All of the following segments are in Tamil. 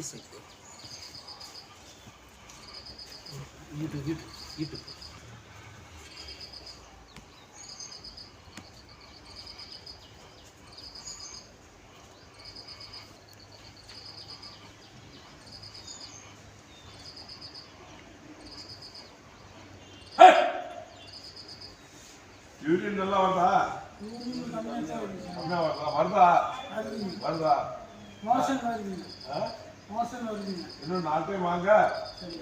this side. You do, you do, you do. Urine நல்லா வருதா வருதா வருதா மோஷன் வருது மோசம் வருதுங்க இன்னும் நாலு டைம் வாங்க.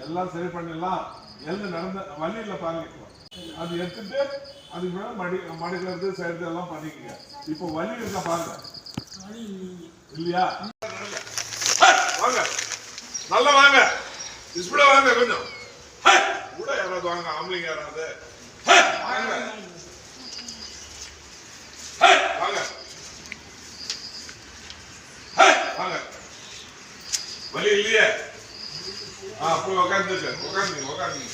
எல்லாம் சரி பண்ணிடலாம். எழுந்து நடந்த வழியில பாருங்க அது எடுத்துட்டு அதுக்கு மேல மடி மடிக்கிறது செய்யறது எல்லாம் பண்ணிக்கங்க. இப்போ வலி இருக்கா பாருங்க. வழி இல்லையா? வாங்க. நல்லா வாங்க. டிஸ்பிளே வாங்க கொஞ்சம். கூட யாராவது வாங்க ஆம்பளைங்க யாராவது ஹே, வாங்க ஹே, வாங்க ஹே, வாங்க வலி இல்லையே? ஆ போய் உட்காந்துங்க உட்காந்துங்க உட்காந்துங்க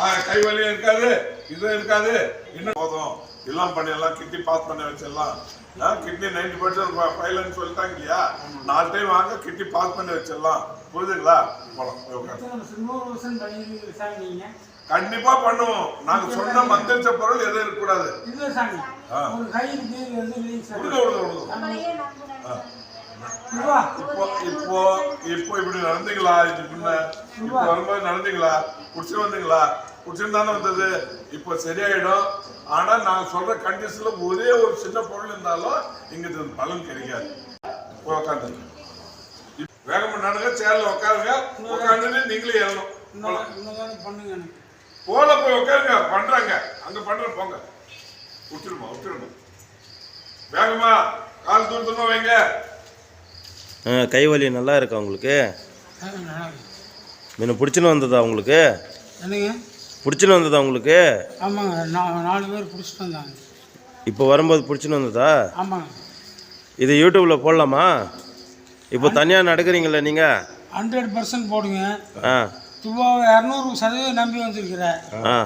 ஆ கை வலி இருக்காது இது இருக்காது. இன்னும் போதும். எல்லாம் பண்ணிடலாம் கிட்னி பாஸ் பண்ண வச்சிடலாம். கிட்னி நைன்டி பர்சன்ட் ஃபைலன்னு சொல்லிட்டாங்க இல்லையா? நாலு டைம் வாங்க கிட்னி பாஸ் பண்ணி வச்சிடலாம். புரியுதுங்களா? போலாம் உட்காந்து கண்டிப்பா பண்ணுவோம். நாங்க சொன்ன மந்திரிச்ச பொருள் எதுவும் இருக்கக்கூடாது. இப்போ இப்போ இப்போ இப்படி நடந்தீங்களா? இது முன்ன இப்போ வரும்போது நடந்தீங்களா? குடிச்சு வந்தீங்களா? குடிச்சுன்னு தானே வந்தது. இப்போ சரியாயிடும். ஆனா நாங்க சொல்ற கண்டிஷன்ல ஒரே ஒரு சின்ன பொருள் இருந்தாலும் இங்க பலன் கிடைக்காது. போய் உட்காந்து வேகமா நடங்க சேர்ல உட்காருங்க உட்காந்துட்டு நீங்களே ஏறணும். பண்ணுங்க போல போய் உட்காருங்க பண்றாங்க. அங்க பண்ற போங்க. விட்டுருமா விட்டுருமா வேகமா கால் தூரத்துமா வைங்க. ஆ, கை வலி நல்லா இருக்கா உங்களுக்கு? ஆ, நல்லா இருக்கு. முன்ன பிடிச்சின்னு வந்ததா உங்களுக்கு? என்னங்க? பிடிச்சின்னு வந்ததா உங்களுக்கு? ஆமாங்க நான் நாலு பேர் பிடிச்சிட்டு வந்தாங்க. இப்போ வரும்போது பிடிச்சின்னு வந்ததா? ஆமாங்க. இது யூடியூப்பில் போடலாமா? இப்போ தனியாக நடக்கிறீங்களே நீங்கள் ஹண்ட்ரட் பர்சன்ட் போடுங்க. ஆ. துபாவை இரநூறு சதவீதம் நம்பி வந்திருக்கிறேன் ஆ.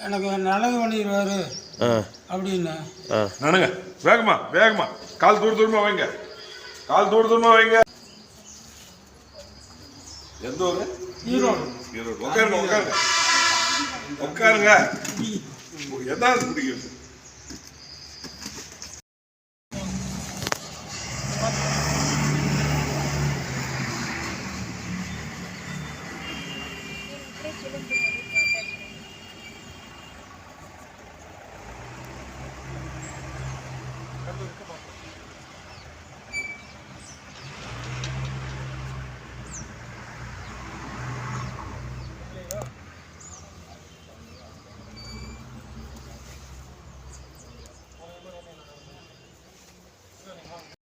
எனக்கு நல்லது பண்ணிடுவாரு. ஆ. அப்படின்னு. ஆ. நானுங்க வேகமா வேகமா. கால் தூர தூரமா வைங்க. கால் தூர தூரமா வைங்க. எந்த ஊரு? ஈரோடு. ஈரோடு. உட்காருங்க உட்காருங்க. உட்காருங்க. எதாவது மாட்டாங்க கல்லு இருக்குமா?